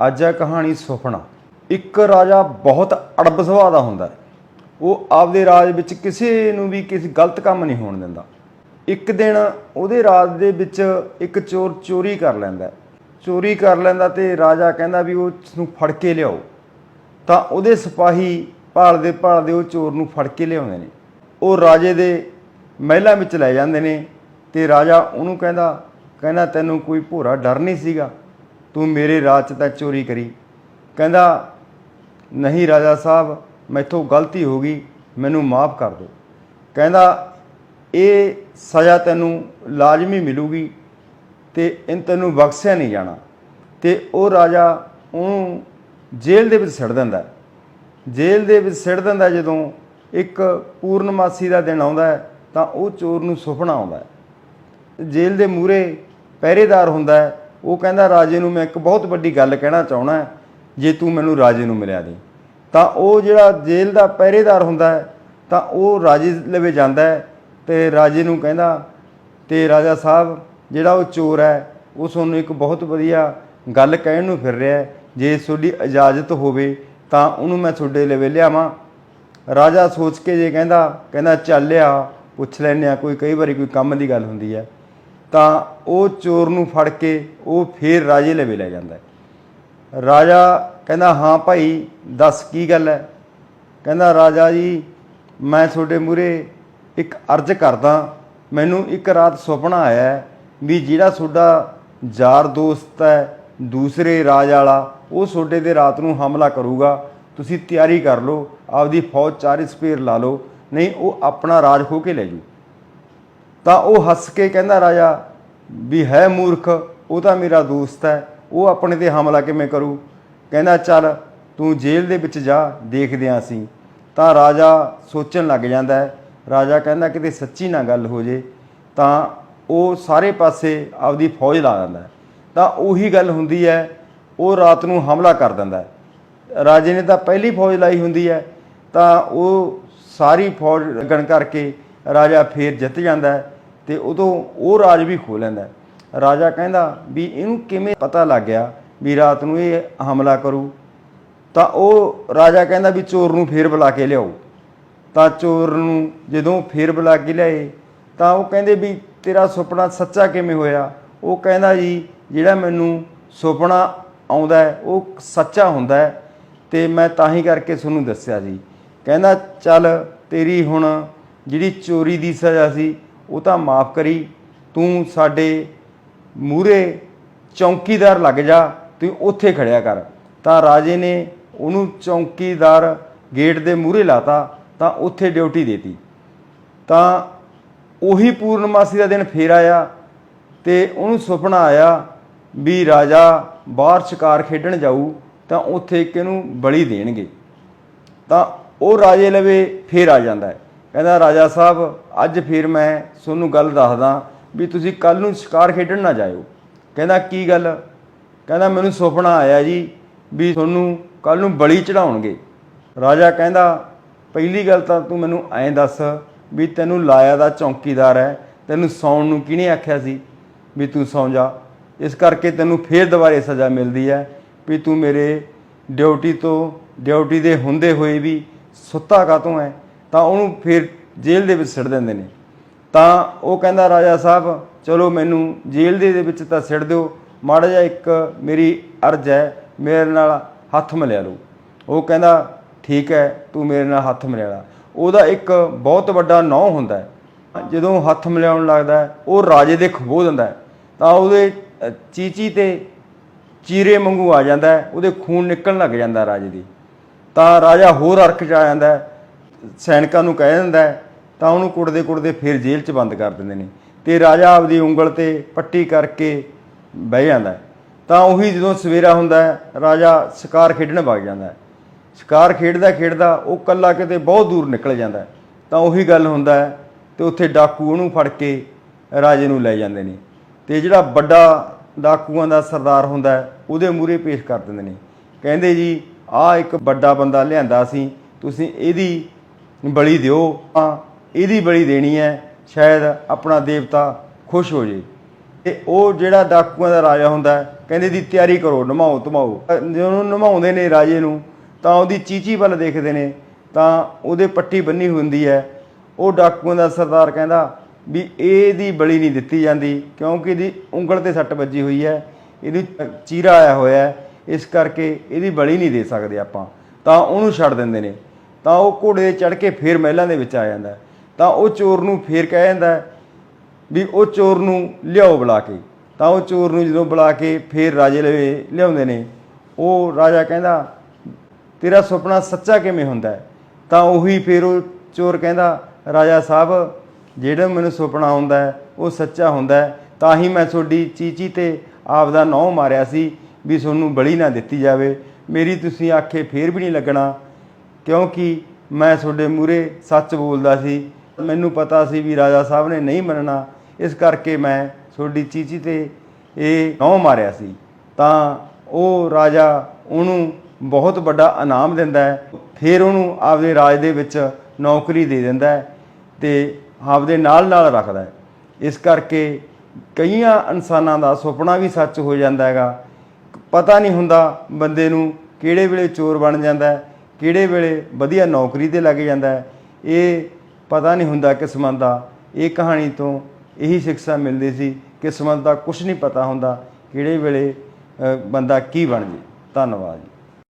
ਅੱਜ ਹੈ ਕਹਾਣੀ ਸੁਪਨਾ ਇੱਕ ਰਾਜਾ ਬਹੁਤ ਅੜਬ ਸੁਭਾਅ ਦਾ ਹੁੰਦਾ ਹੈ। ਉਹ ਆਪਦੇ ਰਾਜ ਵਿੱਚ ਕਿਸੇ ਨੂੰ ਵੀ ਕਿਸੇ ਗਲਤ ਕੰਮ ਨਹੀਂ ਹੋਣ ਦਿੰਦਾ। ਇੱਕ ਦਿਨ ਉਹਦੇ ਰਾਜ ਦੇ ਵਿੱਚ ਇੱਕ ਚੋਰ ਚੋਰੀ ਕਰ ਲੈਂਦਾ ਚੋਰੀ ਕਰ ਲੈਂਦਾ ਤੇ ਰਾਜਾ ਕਹਿੰਦਾ ਵੀ ਉਸ ਨੂੰ ਫੜ ਕੇ ਲਿਆਓ। ਤਾਂ ਉਹਦੇ ਸਿਪਾਹੀ ਭਾਲਦੇ ਭਾਲਦੇ ਉਹ ਚੋਰ ਨੂੰ ਫੜ ਕੇ ਲਿਆਉਂਦੇ ਨੇ। ਉਹ ਰਾਜੇ ਦੇ ਮਹਿਲਾਂ ਵਿੱਚ ਲੈ ਜਾਂਦੇ ਨੇ ਤੇ ਰਾਜਾ ਉਹਨੂੰ ਕਹਿੰਦਾ ਕਹਿੰਦਾ ਤੈਨੂੰ ਕੋਈ ਭੋਰਾ ਡਰ ਨਹੀਂ ਸੀਗਾ? ਤੂੰ ਮੇਰੇ ਰਾਜ 'ਚ ਤਾਂ ਚੋਰੀ ਕਰੀ। ਕਹਿੰਦਾ, ਨਹੀਂ ਰਾਜਾ ਸਾਹਿਬ, ਮੈਥੋਂ ਗਲਤੀ ਹੋ ਗਈ, ਮੈਨੂੰ ਮਾਫ ਕਰ ਦਿਓ। ਕਹਿੰਦਾ, ਇਹ ਸਜ਼ਾ ਤੈਨੂੰ ਲਾਜ਼ਮੀ ਮਿਲੂਗੀ ਤੇ ਇਨ ਤੈਨੂੰ ਬਖਸ਼ਿਆ ਨਹੀਂ ਜਾਣਾ। ਤੇ ਉਹ ਰਾਜਾ ਉਹਨੂੰ ਜੇਲ੍ਹ ਦੇ ਵਿੱਚ ਸਿੱਟ ਦਿੰਦਾ ਜੇਲ੍ਹ ਦੇ ਵਿੱਚ ਸਿੱਟ ਦਿੰਦਾ ਜਦੋਂ ਇੱਕ ਪੂਰਨਮਾਸੀ ਦਾ ਦਿਨ ਆਉਂਦਾ ਹੈ, ਤਾਂ ਉਹ ਚੋਰ ਨੂੰ ਸੁਪਨਾ ਆਉਂਦਾ ਹੈ। ਜੇਲ੍ਹ ਦੇ ਮੂਹਰੇ ਪਹਿਰੇਦਾਰ ਹੁੰਦਾ ਹੈ ਉਹ ਕਹਿੰਦਾ, ਰਾਜੇ ਨੂੰ ਮੈਂ ਇੱਕ ਬਹੁਤ ਵੱਡੀ ਗੱਲ ਕਹਿਣਾ ਚਾਹਣਾ ਜੇ ਤੂੰ ਮੈਨੂੰ ਰਾਜੇ ਨੂੰ ਮਿਲਿਆ ਦੇ। ਤਾਂ ਉਹ ਜਿਹੜਾ ਜੇਲ੍ਹ ਦਾ ਪਹਿਰੇਦਾਰ ਹੁੰਦਾ ਹੈ, ਤਾਂ ਉਹ ਰਾਜੇ ਲਵੇ ਜਾਂਦਾ ਹੈ ਤੇ ਰਾਜੇ ਨੂੰ ਕਹਿੰਦਾ, ਤੇ ਰਾਜਾ ਸਾਹਿਬ, ਜਿਹੜਾ ਉਹ ਚੋਰ ਹੈ, ਉਹ ਤੁਹਾਨੂੰ ਇੱਕ ਬਹੁਤ ਵਧੀਆ ਗੱਲ ਕਹਿਣ ਨੂੰ ਫਿਰ ਰਿਹਾ ਹੈ। ਜੇ ਤੁਹਾਡੀ ਇਜਾਜ਼ਤ ਹੋਵੇ, ਤਾਂ ਉਹਨੂੰ ਮੈਂ ਤੁਹਾਡੇ ਲਵੇ ਲਿਆਵਾਂ। ਰਾਜਾ ਸੋਚ ਕੇ ਜੇ ਕਹਿੰਦਾ ਕਹਿੰਦਾ, ਚੱਲ ਲਿਆ, ਪੁੱਛ ਲੈਨੇ ਆ ਕੋਈ ਕਈ ਵਾਰੀ ਕੋਈ ਕੰਮ ਦੀ ਗੱਲ ਹੁੰਦੀ ਹੈ। ਤਾਂ ਉਹ ਚੋਰ ਨੂੰ ਫੜ ਕੇ ਉਹ ਫੇਰ ਰਾਜੇ ਲਵੇ ਲੈ ਜਾਂਦਾ ਰਾਜਾ ਕਹਿੰਦਾ, ਹਾਂ ਭਾਈ, ਦੱਸ ਕੀ ਗੱਲ ਹੈ? ਕਹਿੰਦਾ, ਰਾਜਾ ਜੀ, ਮੈਂ ਤੁਹਾਡੇ ਮੂਰੇ ਇੱਕ ਅਰਜ਼ ਕਰਦਾ। ਮੈਨੂੰ ਇੱਕ ਰਾਤ ਸੁਪਨਾ ਆਇਆ ਵੀ ਜਿਹੜਾ ਤੁਹਾਡਾ ਯਾਰ ਦੋਸਤ ਹੈ, ਦੂਸਰੇ ਰਾਜ ਵਾਲਾ, ਉਹ ਤੁਹਾਡੇ ਤੇ ਰਾਤ ਨੂੰ ਹਮਲਾ ਕਰੂਗਾ। ਤੁਸੀਂ ਤਿਆਰੀ ਕਰ ਲਓ, ਆਪਦੀ ਫੌਜ ਚਾਰੇ ਸਪੇਰ ਲਾ ਲਓ। ਨਹੀਂ, ਉਹ ਆਪਣਾ ਰਾਜ ਖੋ ਕੇ ਲੈ ਜੂ। ਤਾਂ ਉਹ ਹੱਸ ਕੇ ਕਹਿੰਦਾ, ਰਾਜਾ, ਵੀ ਹੈ ਮੂਰਖ, ਉਹ ਤਾਂ ਮੇਰਾ ਦੋਸਤ ਹੈ, ਉਹ ਆਪਣੇ ਤੇ ਹਮਲਾ ਕਿਵੇਂ ਕਰੂ? ਕਹਿੰਦਾ, ਚੱਲ, ਤੂੰ ਜੇਲ੍ਹ ਦੇ ਵਿੱਚ ਜਾ, ਦੇਖਦੇ ਆਂ ਅਸੀਂ। ਤਾਂ ਰਾਜਾ ਸੋਚਣ ਲੱਗ ਜਾਂਦਾ ਹੈ। ਰਾਜਾ ਕਹਿੰਦਾ, ਕਿਤੇ ਸੱਚੀ ਨਾ ਗੱਲ ਹੋ ਜੇ। ਤਾਂ ਉਹ ਸਾਰੇ ਪਾਸੇ ਆਪਦੀ ਫੌਜ ਲਾ ਦਿੰਦਾ ਤਾਂ ਉਹੀ ਗੱਲ ਹੁੰਦੀ ਹੈ, ਉਹ ਰਾਤ ਨੂੰ ਹਮਲਾ ਕਰ ਦਿੰਦਾ ਰਾਜੇ ਨੇ ਤਾਂ ਪਹਿਲੀ ਫੌਜ ਲਾਈ ਹੁੰਦੀ ਹੈ, ਤਾਂ ਉਹ ਸਾਰੀ ਫੌਜ ਲੱਗਣ ਕਰਕੇ ਰਾਜਾ ਫੇਰ ਜਿੱਤ ਜਾਂਦਾ ਹੈ। ਤੇ ਉਦੋਂ ਉਹ ਰਾਜ ਵੀ ਖੋ ਲੈਂਦਾ ਰਾਜਾ ਕਹਿੰਦਾ ਵੀ ਇਹਨੂੰ ਕਿਵੇਂ ਪਤਾ ਲੱਗ ਗਿਆ ਵੀ ਰਾਤ ਨੂੰ ਇਹ ਹਮਲਾ ਕਰੂ? ਤਾਂ ਉਹ ਰਾਜਾ ਕਹਿੰਦਾ ਵੀ ਚੋਰ ਨੂੰ ਫੇਰ ਬੁਲਾ ਕੇ ਲਿਆਓ। ਤਾਂ ਚੋਰ ਨੂੰ ਜਦੋਂ ਫੇਰ ਬੁਲਾ ਕੇ ਲਿਆਏ, ਤਾਂ ਉਹ ਕਹਿੰਦੇ ਵੀ ਤੇਰਾ ਸੁਪਨਾ ਸੱਚਾ ਕਿਵੇਂ ਹੋਇਆ? ਉਹ ਕਹਿੰਦਾ ਜੀ, ਜਿਹੜਾ ਮੈਨੂੰ ਸੁਪਨਾ ਆਉਂਦਾ ਉਹ ਸੱਚਾ ਹੁੰਦਾ ਹੈ ਤੇ ਮੈਂ ਤਾਂ ਹੀ ਕਰਕੇ ਤੁਹਾਨੂੰ ਦੱਸਿਆ ਸੀ ਕਹਿੰਦਾ, ਚੱਲ ਤੇਰੀ ਹੁਣ ਜਿਹੜੀ ਚੋਰੀ ਦੀ ਸਜ਼ਾ ਸੀ ਉਹ ਤਾਂ ਮਾਫ ਕਰੀ, ਤੂੰ ਸਾਡੇ ਮੂਰੇ ਚੌਂਕੀਦਾਰ ਲੱਗ ਜਾ, ਤੂੰ ਉੱਥੇ ਖੜਿਆ ਕਰ। ਤਾਂ ਰਾਜੇ ਨੇ ਉਹਨੂੰ ਚੌਂਕੀਦਾਰ ਗੇਟ ਦੇ ਮੂਹਰੇ ਲਾਤਾ, ਤਾਂ ਉੱਥੇ ਡਿਊਟੀ ਦੇਤੀ। ਤਾਂ ਉਹੀ ਪੂਰਨਮਾਸੀ ਦਾ ਦਿਨ ਫੇਰ ਆਇਆ ਤੇ ਉਹਨੂੰ ਸੁਪਨਾ ਆਇਆ ਵੀ ਰਾਜਾ ਬਾਹਰ ਸ਼ਿਕਾਰ ਖੇਡਣ ਜਾਊ, ਤਾਂ ਉੱਥੇ ਇੱਕ ਇਹਨੂੰ ਬਲੀ ਦੇਣਗੇ। ਤਾਂ ਉਹ ਰਾਜੇ ਲਵੇ ਫੇਰ ਆ ਜਾਂਦਾ ਹੈ। ਕਹਿੰਦਾ, ਰਾਜਾ ਸਾਹਿਬ, ਅੱਜ ਫਿਰ ਮੈਂ ਤੁਹਾਨੂੰ ਗੱਲ ਦੱਸਦਾ ਵੀ ਤੁਸੀਂ ਕੱਲ ਨੂੰ ਸ਼ਿਕਾਰ ਖੇਡਣ ਨਾ ਜਾਇਓ। ਕਹਿੰਦਾ, ਕੀ ਗੱਲ? ਕਹਿੰਦਾ, ਮੈਨੂੰ ਸੁਪਨਾ ਆਇਆ ਜੀ ਵੀ ਤੁਹਾਨੂੰ ਕੱਲ ਨੂੰ ਬਲੀ ਚੜਾਉਣਗੇ ਰਾਜਾ ਕਹਿੰਦਾ, ਪਹਿਲੀ ਗੱਲ ਤਾਂ ਤੂੰ ਮੈਨੂੰ ਐਂ ਦੱਸ ਵੀ ਤੈਨੂੰ ਲਾਇਆ ਦਾ ਚੌਂਕੀਦਾਰ ਹੈ, ਤੈਨੂੰ ਸੌਣ ਨੂੰ ਕਿਹਨੇ ਆਖਿਆ ਸੀ ਵੀ ਤੂੰ ਸੌਂ ਜਾ? ਇਸ ਕਰਕੇ ਤੈਨੂੰ ਫੇਰ ਦੁਬਾਰੇ ਸਜ਼ਾ ਮਿਲਦੀ ਹੈ ਵੀ ਤੂੰ ਮੇਰੇ ਡਿਊਟੀ ਤੋਂ, ਡਿਊਟੀ ਦੇ ਹੁੰਦੇ ਹੋਏ ਵੀ ਸੁੱਤਾ ਕਾਤੋਂ ਹੈ? ਤਾਂ ਉਹਨੂੰ ਫਿਰ ਜੇਲ੍ਹ ਦੇ ਵਿੱਚ ਸਿੱਟ ਦਿੰਦੇ ਨੇ। ਤਾਂ ਉਹ ਕਹਿੰਦਾ, ਰਾਜਾ ਸਾਹਿਬ, ਚਲੋ ਮੈਨੂੰ ਜੇਲ੍ਹ ਦੇ ਵਿੱਚ ਤਾਂ ਸਿੱਟ ਦਿਓ। ਮਾੜਾ ਜਿਹਾ ਇੱਕ ਮੇਰੀ ਅਰਜ਼ ਹੈ, ਮੇਰੇ ਨਾਲ ਹੱਥ ਮਿਲਿਆ ਲਓ। ਉਹ ਕਹਿੰਦਾ, ਠੀਕ ਹੈ, ਤੂੰ ਮੇਰੇ ਨਾਲ ਹੱਥ ਮਿਲਿਆ ਲਾ। ਉਹਦਾ ਇੱਕ ਬਹੁਤ ਵੱਡਾ ਨੌ ਹੁੰਦਾ ਹੈ। ਜਦੋਂ ਹੱਥ ਮਿਲਾਉਣ ਲੱਗਦਾ ਉਹ ਰਾਜੇ ਦੇ ਖਬੋ ਦਿੰਦਾ ਤਾਂ ਉਹਦੇ ਚੀਚੀ ਤੇ ਚੀਰੇ ਵਾਂਗੂ ਆ ਜਾਂਦਾ ਉਹਦੇ ਖੂਨ ਨਿਕਲਣ ਲੱਗ ਜਾਂਦਾ ਰਾਜੇ ਦੀ। ਤਾਂ ਰਾਜਾ ਹੋਰ ਅਰਕ ਚ ਆ ਜਾਂਦਾ ਸੈਨਿਕਾਂ ਨੂੰ ਕਹਿ ਦਿੰਦਾ ਹੈ, ਤਾਂ ਉਹਨੂੰ ਕੁੱਟਦੇ ਕੁੱਟਦੇ ਫਿਰ ਜੇਲ੍ਹ 'ਚ ਬੰਦ ਕਰ ਦਿੰਦੇ ਨੇ। ਤੇ ਰਾਜਾ ਆਪਦੀ ਉਂਗਲ ਤੇ ਪੱਟੀ ਕਰਕੇ ਬਹਿ ਜਾਂਦਾ ਹੈ। ਤਾਂ ਉਹੀ ਜਦੋਂ ਸਵੇਰਾ ਹੁੰਦਾ ਹੈ, ਰਾਜਾ ਸ਼ਿਕਾਰ ਖੇਡਣ ਵਗ ਜਾਂਦਾ ਹੈ। ਸ਼ਿਕਾਰ ਖੇਡਦਾ ਖੇਡਦਾ ਉਹ ਕੱਲਾ ਕਿਤੇ ਬਹੁਤ ਦੂਰ ਨਿਕਲ ਜਾਂਦਾ ਹੈ। ਤਾਂ ਉਹੀ ਗੱਲ ਹੁੰਦਾ ਹੈ, ਤੇ ਉੱਥੇ ਡਾਕੂ ਉਹਨੂੰ ਫੜ ਕੇ ਰਾਜੇ ਨੂੰ ਲੈ ਜਾਂਦੇ ਨੇ। ਤੇ ਜਿਹੜਾ ਵੱਡਾ ਡਾਕੂਆਂ ਦਾ ਸਰਦਾਰ ਹੁੰਦਾ ਉਹਦੇ ਮੂਹਰੇ ਪੇਸ਼ ਕਰ ਦਿੰਦੇ ਨੇ। ਕਹਿੰਦੇ ਜੀ, ਆਹ ਇੱਕ ਵੱਡਾ ਬੰਦਾ ਲਿਆਂਦਾ ਸੀ, ਤੁਸੀਂ ਇਹਦੀ ਬਲੀ ਦਿਓ। ਆ ਇਹਦੀ ਬਲੀ ਦੇਣੀ ਹੈ। ਸ਼ਾਇਦ ਆਪਣਾ ਦੇਵਤਾ ਖੁਸ਼ ਹੋ ਜੇ। ਤੇ ਉਹ ਜਿਹੜਾ ਡਾਕੂਆਂ ਦਾ ਰਾਜਾ ਹੁੰਦਾ ਕਹਿੰਦੇ ਦੀ ਤਿਆਰੀ ਕਰੋ, ਨਮਾਓ ਧਮਾਓ ਜਦੋਂ ਉਹਨੂੰ ਨਮਾਉਂਦੇ ਨੇ ਰਾਜੇ ਨੂੰ, ਤਾਂ ਉਹਦੀ ਚੀਚੀ ਵੱਲ ਦੇਖਦੇ ਨੇ, ਤਾਂ ਉਹਦੇ ਪੱਟੀ ਬੰਨੀ ਹੁੰਦੀ ਹੈ। ਉਹ ਡਾਕੂਆਂ ਦਾ ਸਰਦਾਰ ਕਹਿੰਦਾ ਵੀ ਇਹਦੀ ਬਲੀ ਨਹੀਂ ਦਿੱਤੀ ਜਾਂਦੀ, ਕਿਉਂਕਿ ਇਹਦੀ ਉਂਗਲ ਤੇ ਸੱਟ ਵੱਜੀ ਹੋਈ ਹੈ। ਇਹਨੂੰ ਚੀਰਾ ਆਇਆ ਹੋਇਆ ਹੈ। ਇਸ ਕਰਕੇ ਇਹਦੀ ਬਲੀ ਨਹੀਂ ਦੇ ਸਕਦੇ ਆਪਾਂ। ਤਾਂ ਉਹਨੂੰ ਛੱਡ ਦਿੰਦੇ ਨੇ। ਤਾਂ ਉਹ ਘੋੜੇ ਤੇ ਚੜ ਕੇ ਫੇਰ ਮਹਿਲਾਂ ਦੇ ਵਿੱਚ ਆ ਜਾਂਦਾ ਤਾਂ ਉਹ ਚੋਰ ਨੂੰ ਫੇਰ ਕਹਿ ਜਾਂਦਾ ਵੀ ਉਹ ਚੋਰ ਨੂੰ ਲਿਆਓ ਬੁਲਾ ਕੇ। ਤਾਂ ਉਹ ਚੋਰ ਨੂੰ ਜਦੋਂ ਬੁਲਾ ਕੇ ਫੇਰ ਰਾਜੇ ਲਵੇ ਲਿਆਉਂਦੇ ਨੇ, ਉਹ ਰਾਜਾ ਕਹਿੰਦਾ, ਤੇਰਾ ਸੁਪਨਾ ਸੱਚਾ ਕਿਵੇਂ ਹੁੰਦਾ ਹੈ? ਤਾਂ ਉਹੀ ਫੇਰ ਉਹ ਚੋਰ ਕਹਿੰਦਾ, ਰਾਜਾ ਸਾਹਿਬ, ਜਿਹੜਾ ਮੈਨੂੰ ਸੁਪਨਾ ਆਉਂਦਾ ਹੈ, ਉਹ ਸੱਚਾ ਹੁੰਦਾ ਹੈ। ਤਾਂ ਹੀ ਮੈਂ ਤੁਹਾਡੀ ਚੀਚੀ ਤੇ ਆਪ ਦਾ ਨਹੁੰ ਮਾਰਿਆ ਸੀ ਵੀ ਤੁਹਾਨੂੰ ਬਲੀ ਨਾ ਦਿੱਤੀ ਜਾਵੇ। ਮੇਰੀ ਤੁਸੀਂ ਆਖੇ ਫੇਰ ਵੀ ਨਹੀਂ ਲੱਗਣਾ। ਕਿਉਂਕਿ ਮੈਂ ਤੁਹਾਡੇ ਮੂਰੇ ਸੱਚ ਬੋਲਦਾ ਸੀ। ਮੈਨੂੰ ਪਤਾ ਸੀ ਵੀ ਰਾਜਾ ਸਾਹਿਬ ਨੇ ਨਹੀਂ ਮੰਨਣਾ। ਇਸ ਕਰਕੇ ਮੈਂ ਤੁਹਾਡੀ ਚੀਚੀ ਤੇ ਇਹ ਨਹੁੰ ਮਾਰਿਆ ਸੀ। ਤਾਂ ਉਹ ਰਾਜਾ ਉਹਨੂੰ ਬਹੁਤ ਵੱਡਾ ਇਨਾਮ ਦਿੰਦਾ ਹੈ। ਫਿਰ ਉਹਨੂੰ ਆਪਦੇ ਰਾਜ ਦੇ ਵਿੱਚ ਨੌਕਰੀ ਦੇ ਦਿੰਦਾ ਹੈ ਤੇ ਆਪਦੇ ਨਾਲ ਨਾਲ ਰੱਖਦਾ ਹੈ। ਇਸ ਕਰਕੇ ਕਈਆਂ ਇਨਸਾਨਾਂ ਦਾ ਸੁਪਨਾ ਵੀ ਸੱਚ ਹੋ ਜਾਂਦਾ ਹੈਗਾ। ਪਤਾ ਨਹੀਂ ਹੁੰਦਾ ਬੰਦੇ ਨੂੰ ਕਿਹੜੇ ਵੇਲੇ ਚੋਰ ਬਣ ਜਾਂਦਾ ਹੈ। ਕਿਹੜੇ ਵੇਲੇ ਵਧੀਆ ਨੌਕਰੀ ਤੇ ਲੱਗ ਜਾਂਦਾ ਹੈ, ਇਹ ਪਤਾ ਨਹੀਂ ਹੁੰਦਾ ਕਿਸਮਤ ਦਾ। ਇਹ ਕਹਾਣੀ ਤੋਂ ਇਹੀ ਸਿੱਖਿਆ ਮਿਲਦੀ ਸੀ, ਕਿਸਮਤ ਦਾ ਕੁਝ ਨਹੀਂ ਪਤਾ ਹੁੰਦਾ ਕਿਹੜੇ ਵੇਲੇ ਬੰਦਾ ਕੀ ਬਣ ਜੇ। ਧੰਨਵਾਦ ਜੀ।